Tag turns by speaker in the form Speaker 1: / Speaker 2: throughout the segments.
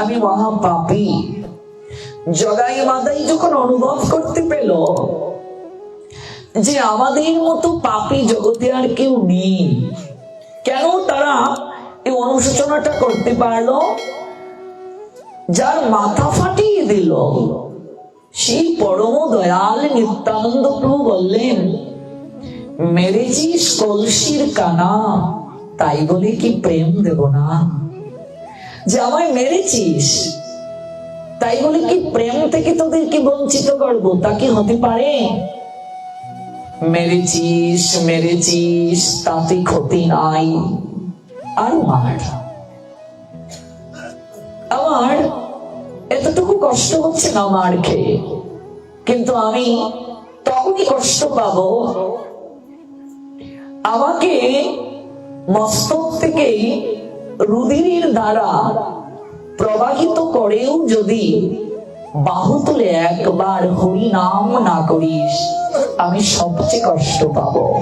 Speaker 1: আমি মহা পাপী। জগাই মাদাই যখন অনুভব করতে পেল যে আমাদের মতো পাপী জগতে আর কেউ নেই, কেন তারা এই অনুশোচনাটা করতে পারল? যার মাথা ফাটিয়ে দিল, সেই পরম দয়াল নিত্যানন্দ প্রভু বললেন, মেরেছিস কলসির কানা, তাই বলে কি প্রেম দেব না? যে আমায় মেরেছিস? তাই বলে কি প্রেম থেকে তোদেরকে বঞ্চিত করব? তা কি হতে পারে? মেরেছিস মেরেছিস, তাতে ক্ষতি নাই। আর মার। আমার এতটুকু কষ্ট হচ্ছে না মার খেয়ে। কিন্তু আমি তখনই কষ্ট পাবো। আমাকে মস্তক থেকে রুদিনের দ্বারা প্রবাহিত করেও যদি বাহু তুলে একবার হরি নাম না করিস, আমি সবচেয়ে কষ্ট পাবো।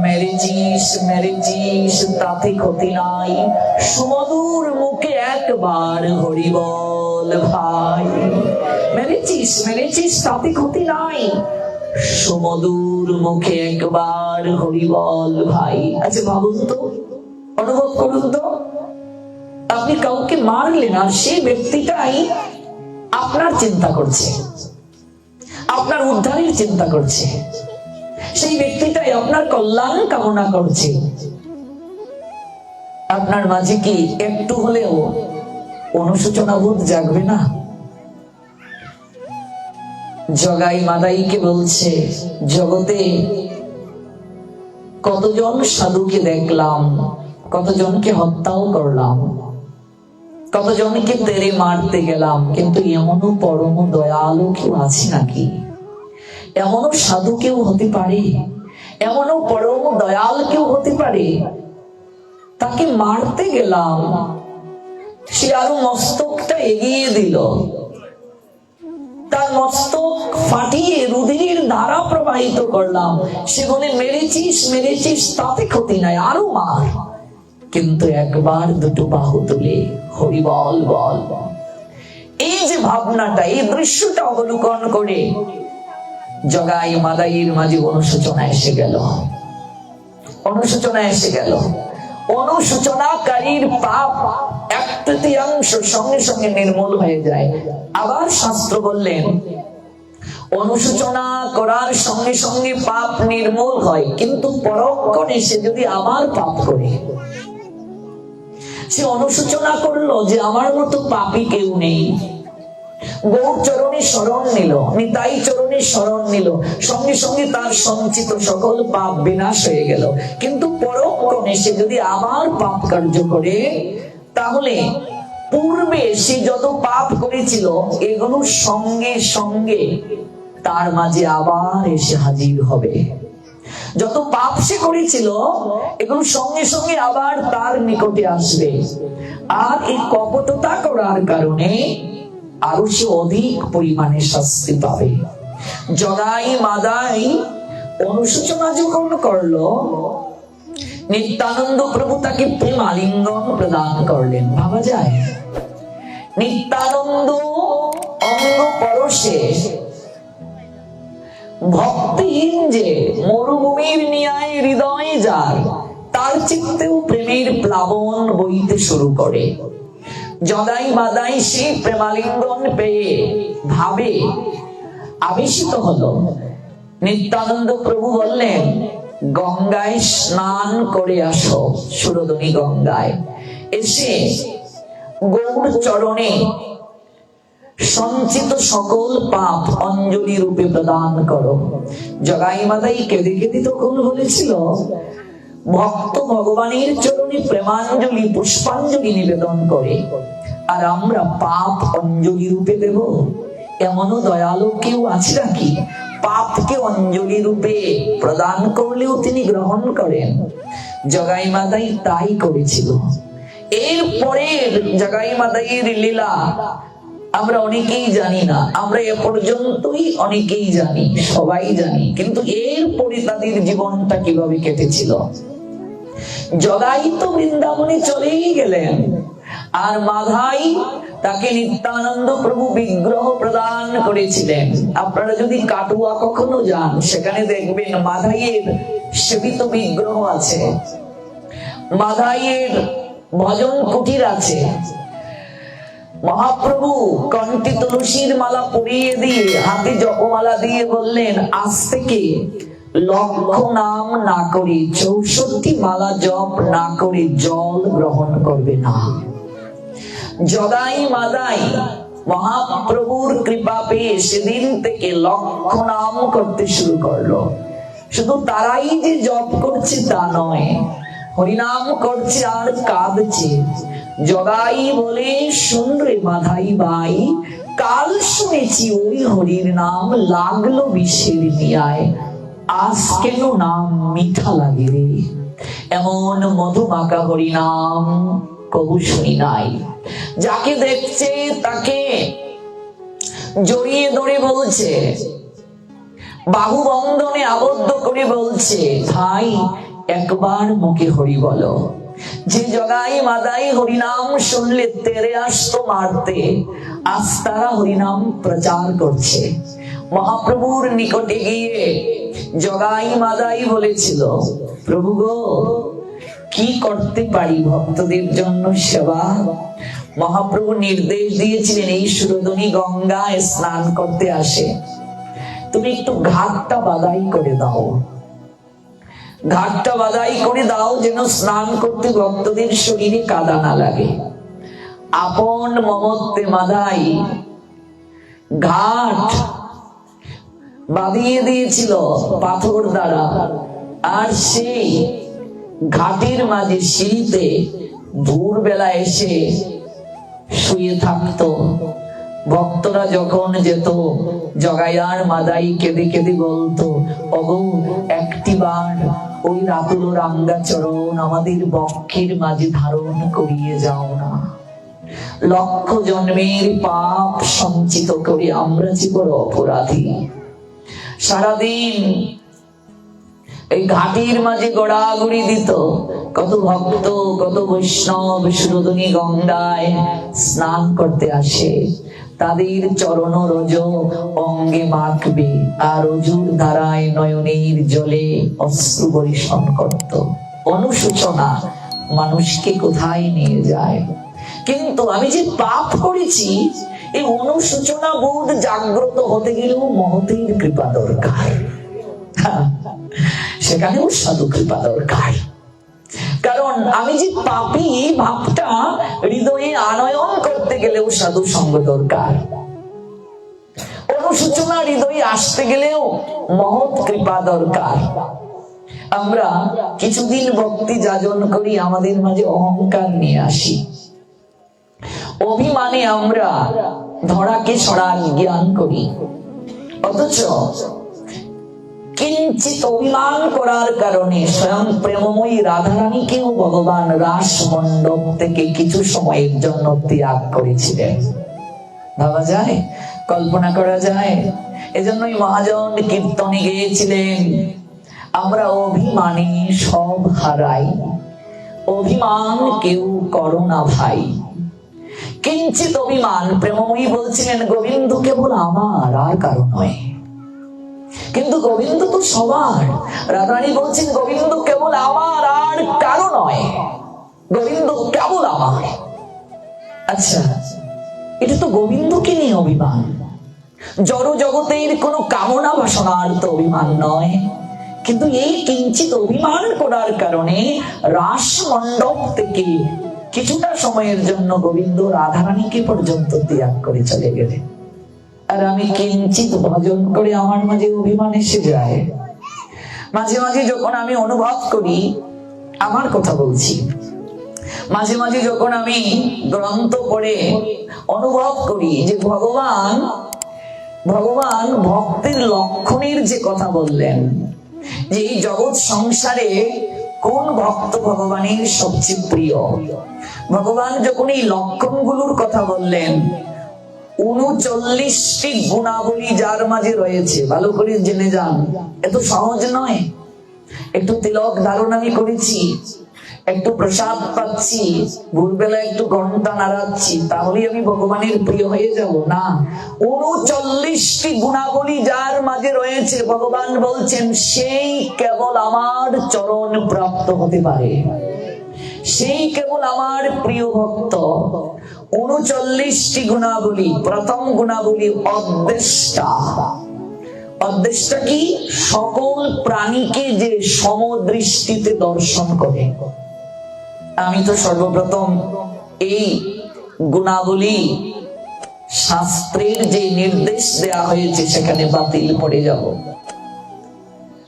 Speaker 1: মেরেছিস মেরেছিস, তাতে ক্ষতি নাই। সুমধুর মুখে একবার হরি বল ভাই। মেরেছিস মেরেছিস, তাতে ক্ষতি নাই। সুমধুর মুখে একবার হরি বল ভাই। আচ্ছা ভাবুন তো। অনুভব করুন তো। আপনি কাউকে মারলেন আর সেই ব্যক্তিটাই আপনার চিন্তা করছে। আপনার উদ্ধারের চিন্তা করছে। সেই ব্যক্তিটাই আপনার কল্যাণ কামনা করছে। আপনার মাঝে কি একটু হলেও অনুশোচনা বোধ জাগবে না? জগাই মাদাইকে বলছে, জগতে কতজন সাধুকে দেখলাম কতজনকে হত্যাও করলাম। কতজনকে তেরে মারতে গেলাম, কিন্তু এমনও পরম দয়ালু কেউ আছে নাকি? এমনও সাধু কেউ হতে পারে? এমনও পরম দয়াল কেউ হতে পারে? তাকে মারতে গেলাম। সে আরও মস্তকটা এগিয়ে দিল। তার মস্তক ফাটিয়ে রুধির ধারা প্রবাহিত করলাম। সে বলে, মেরেছিস মেরেছিস, তাতে ক্ষতি নাই, আরও মার। কিন্তু একবার দুটো বাহু তুলে হরি বল বল বল। এই যে ভাবনাটা, এই দৃশ্যটা অবলোকন করে জগাই মাদাইয়ের মাঝে অনুশোচনা এসে গেল। অনুশোচনা এসে গেল। অনুশোচনাকারীর পাপ এক তৃতীয়াংশ সঙ্গে সঙ্গে নির্মূল হয়ে যায়। আবার শাস্ত্র বললেন, অনুশোচনা করার সঙ্গে সঙ্গে পাপ নির্মূল হয়, কিন্তু পরক্ষণে সে যদি আবার পাপ করে সে অনুশোচনা করল যে আমার মতো পাপি কেউ নেই। গৌর চরণে স্মরণ নিল, নিতাই চরণে শরণ নিল। সঙ্গে সঙ্গে তার সঞ্চিত সকল পাপ বিনাশ হয়ে গেল। কিন্তু পরক্ষণে সে যদি আবার পাপ কার্য করে, তাহলে পূর্বে সে যত পাপ করেছিল, এগুলো সঙ্গে সঙ্গে তার মাঝে আবার এসে হাজির হবে। যত পাপ সে করেছিল, এগুলো সঙ্গে সঙ্গে আবার তার নিকটে আসবে। আর এই কপটতা করার কারণে আরও সে অধিক পরিমাণে শাস্তি পাবে। জগাই মাদাই অনুশোচনা যখন করল, নিত্যানন্দ প্রভু তাকে প্রেমালিঙ্গন প্রদান করলেন। ভাবা যায়? নিত্যানন্দ অঙ্গ পরশে ভক্তিহীন যে মরুভূমির নিয়ায় হৃদয় যার, তার চিত্তেও প্রেমের প্লাবন বইতে শুরু করে। জগাই বাদাই সে প্রেমালিঙ্গন পেয়ে ভাবে, আবেশিত হলো। নিত্যানন্দ প্রভু বললেন, গঙ্গায় স্নান করে আসো সুরদনী গঙ্গায়। এসে গৌর চরণে সঞ্চিত সকল পাপ অঞ্জলি রূপে প্রদান করো। জগাই মাদাই কেঁদে কেঁদে তখন বলেছিল ভক্ত ভগবানের চরণে প্রেমাঞ্জলি, পুষ্পাঞ্জলি নিবেদন করে। আর আমরা পাপ অঞ্জলি রূপে দেব। এমনও দয়ালু কেউ আছে নাকি? পাপকে অঞ্জলি রূপে প্রদান করলেও তিনি গ্রহণ করেন। জগাই মাদাই তাই করেছিল। এরপরের জগাই মাদাইয়ের লীলা আমরা অনেকেই জানি না। আমরা এ পর্যন্তই অনেকেই জানি, সবাই জানি। কিন্তু এরপরে তাদের জীবনটা কীভাবে কেটেছিল? জগাই তো বৃন্দাবনে চলেই গেলেন। আর মাধাই তাকে নিত্যানন্দ প্রভু বিগ্রহ প্রদান করেছিলেন। আপনারা যদি কাটুয়া কখনো যান, সেখানে দেখবেন মাধাইয়ের সেবিত বিগ্রহ আছে। মাধাইয়ের ভজন কুটির আছে। মহাপ্রভু, কণ্ঠে তুলসীর মালা পরিয়ে দিয়ে, হাতে জপমালা দিয়ে বললেন, আজ থেকে লক্ষ নাম না করে, চৌষট্টি মালা জপ না করে জল গ্রহণ করবে না। মাদাই, মহাপ্রভুর কৃপা পেয়ে সেদিন থেকে লক্ষ নাম করতে শুরু করল। শুধু তারাই যে জপ করছে তা নয়, হরিনাম করছে আর কাঁদছে। জগাই বলে শুন রে মাধাই ভাই কাল শুনেছি ওই হরির নাম লাগল বিষের নিয়ায়। আজ কেন নাম মিঠা লাগে রে? এমন মধুমাকা হরিনাম কবু শুনি নাই। যাকে দেখছে তাকে জড়িয়ে ধরে বলছে, বাহু বন্ধনে আবদ্ধ করে বলছে, ভাই, একবার মুখে হরি বলো। যে জগাই মাদাই হরিনাম শুনলে তেরে আসতো মারতে। আজ তারা হরিনাম প্রচার করছে। মহাপ্রভুর নিকটে গিয়ে জগাই মাদাই বলেছিল, প্রভু গো, কি করতে পারি ভক্তদের জন্য সেবা? মহাপ্রভু নির্দেশ দিয়েছিলেন, এই সুরদনী গঙ্গায় স্নান করতে আসে। তুমি একটু ঘাটটা বাদাই করে দাও। ঘাটটা বাদাই করে দাও যেন স্নান করতে ভক্তদের শরীরে কাদা না লাগে। আপন মমত্বে মাদাই। ঘাট বাঁধিয়ে দিয়েছিল পাথর দ্বারা। আর সেই ঘাটের মাঝে সিঁড়িতে ভোরবেলা এসে শুয়ে থাকতো। ভক্তরা যখন যেত জগায়ার মাদাই কেঁদে কেঁদে বলতো অগো একটিবার ওই রাতুল রাঙ্গা চরণ আমাদের বক্ষের মাঝে ধারণ করিয়ে যাও না। লক্ষ জন্মের পাপ সঞ্চিত করে আমরা যে বড় অপরাধী। সারাদিন এই ঘাটির মাঝে গড়াগড়ি দিত। কত ভক্ত, কত বৈষ্ণব সুরদনী গঙ্গায় স্নান করতে আসে। তাদের চরণ রজ অঙ্গে মাখবে, আর অজুর ধারায় নয়নের জলে অশ্রু বরিশন করত। অনুশোচনা মানুষকে কোথায় নিয়ে যায়? কিন্তু আমি যে পাপ করেছি এই অনুশোচনা বোধ জাগ্রত হতে গেলেও মহতের কৃপা দরকার। সেখানেও সাধু কৃপা দরকার। কারণ আমি যে পাপি, ভাবটা হৃদয়ে আনয়ন করতে গেলেও সাধু সঙ্গ দরকার। অনুসূচনা হৃদয়ে আসতে গেলেও মহৎ কৃপা দরকার। আমরা কিছুদিন ভক্তি যাজন করি, আমাদের মাঝে অহংকার নিয়ে আসি। অভিমানে আমরা ধরাকে সরার জ্ঞান করি। অথচ কিঞ্চিত অভিমান করার কারণে স্বয়ং প্রেমময়ী রাধারানীকেও ভগবান রাস মণ্ডপ থেকে কিছু সময়ের জন্য ত্যাগ করেছিলেন। ভাবা যায়? কল্পনা করা যায়? এজন্যই মহাজন কীর্তনে গিয়েছিলেন। আমরা অভিমানে সব হারাই। অভিমান কেউ করো না ভাই। কিঞ্চিত অভিমান, প্রেমময়ী বলছিলেন, গোবিন্দ, কেবল আমার আর কারও নয়। কিন্তু গোবিন্দ তো সবার। রাধারানী বলছেন, গোবিন্দ কেবল আমার আর কারও নয়। গোবিন্দ কেবল আমার। আচ্ছা এটা তো গোবিন্দকে নিয়ে অভিমান। জড় জগতের কোনো কামনা বাসনার তো অভিমান নয়। কিন্তু এই কিঞ্চিত অভিমান করার কারণে রাস মণ্ডপ থেকে কিছুটা সময়ের জন্য গোবিন্দ রাধারানীকে পর্যন্ত ত্যাগ করে চলে গেলেন। আর আমি কিঞ্চিত ভজন করে আমার মাঝে অভিমান এসে যায়। মাঝে মাঝে যখন আমি অনুভব করি, আমার কথা বলছি। মাঝে মাঝে যখন আমি গ্রন্থ পড়ে অনুভব করি যে ভগবান ভগবান ভক্তের লক্ষণের যে কথা বললেন, যে এই জগৎ সংসারে কোন ভক্ত ভগবানের সবচেয়ে প্রিয়? ভগবান যখন এই লক্ষণগুলোর কথা বললেন উনচল্লিশটি গুণাবলী যার মাঝে রয়েছে। ভালো করে জেনে যান। এত সহজ নয়। একটু তিলক ধারণ আমি করেছি। একটু প্রসাদ পাচ্ছি। ভোরবেলা একটু ঘণ্টা নাড়াচ্ছি। তাহলেই আমি ভগবানের প্রিয় হয়ে যাব। না। উনচল্লিশটি গুণাবলী যার মাঝে রয়েছে। ভগবান বলছেন, সেই কেবল আমার চরণ প্রাপ্ত হতে পারে। সেই কেবল আমার প্রিয় ভক্ত। উনচল্লিশটি গুণাবলী, প্রথম গুণাবলী অদ্দেষ্টা অদ্দেষ্টা কি? সকল প্রাণীকে যে সমদৃষ্টিতে দর্শন করে। আমি তো সর্বপ্রথম এই গুণাবলী শাস্ত্রের যে নির্দেশ দেয়া হয়েছে, সেখানে বাতিল পড়ে যাব।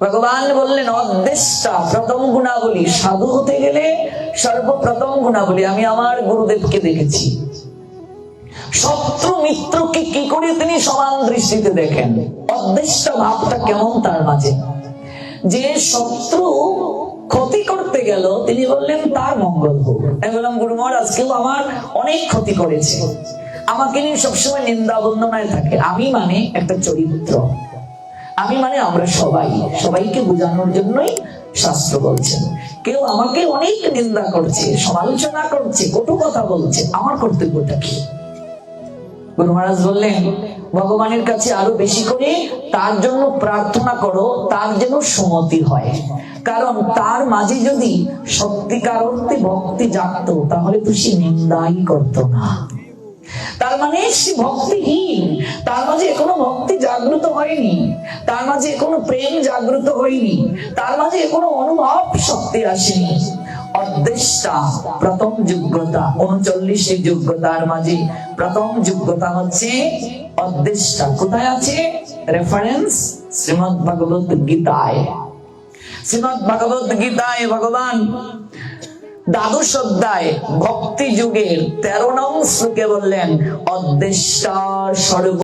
Speaker 1: ভগবান বললেন অদ্দেশটা প্রথম গুণাবলী। সাধু হতে গেলে সর্বপ্রথম গুণাবলী। আমি আমার গুরুদেবকে দেখেছি। শত্রু মিত্রকে কি করে তিনি সমান দৃষ্টিতে দেখেন? অদ্দেশটা ভাবটা কেমন তার মাঝে? যে শত্রু ক্ষতি করতে গেল, তিনি বললেন, তার মঙ্গল হোক। আমি বললাম, গুরু মহারাজ, কেউ আমার অনেক ক্ষতি করেছে। আমাকে নিয়ে সবসময় নিন্দা বন্দনায় থাকে। আমি মানে একটা চরিত্র। আমি মানে আমরা সবাই, সবাইকে বোঝানোর জন্যই শাস্ত্র বলছেন কেউ আমাকে অনেক নিন্দা করছে, সমালোচনা করছে, কটু কথা বলছে, আমার কর্তব্যটা কি? গুরু মহারাজ বললেন, ভগবানের কাছে আরও বেশি করে তার জন্য প্রার্থনা করো, তার যেন সুমতি হয়। কারণ তার মাঝে যদি সত্যিকার অর্থে ভক্তি জাগতো, তাহলে তো সে নিন্দাই করতো না। তার মানে সে ভক্তিহীন। তার মাঝে এখনও ভক্তি জাগ্রত হয়নি। তার মাঝে এখনও প্রেম জাগ্রত হয়নি। তার মাঝে এখনও অনুভব শক্তি আসেনি। প্রথম যোগ্যতা যোগ্যতার মাঝে প্রথম যোগ্যতা হচ্ছে অদ্দেশটা কোথায় আছে? রেফারেন্স শ্রীমদ ভগবত গীতায়। শ্রীমদ ভগবত গীতায় ভগবান দ্বাদশ অধ্যায় ভক্তি যুগের তেরো নং শ্লোকে বললেন অদ্দেষ্টা সর্ব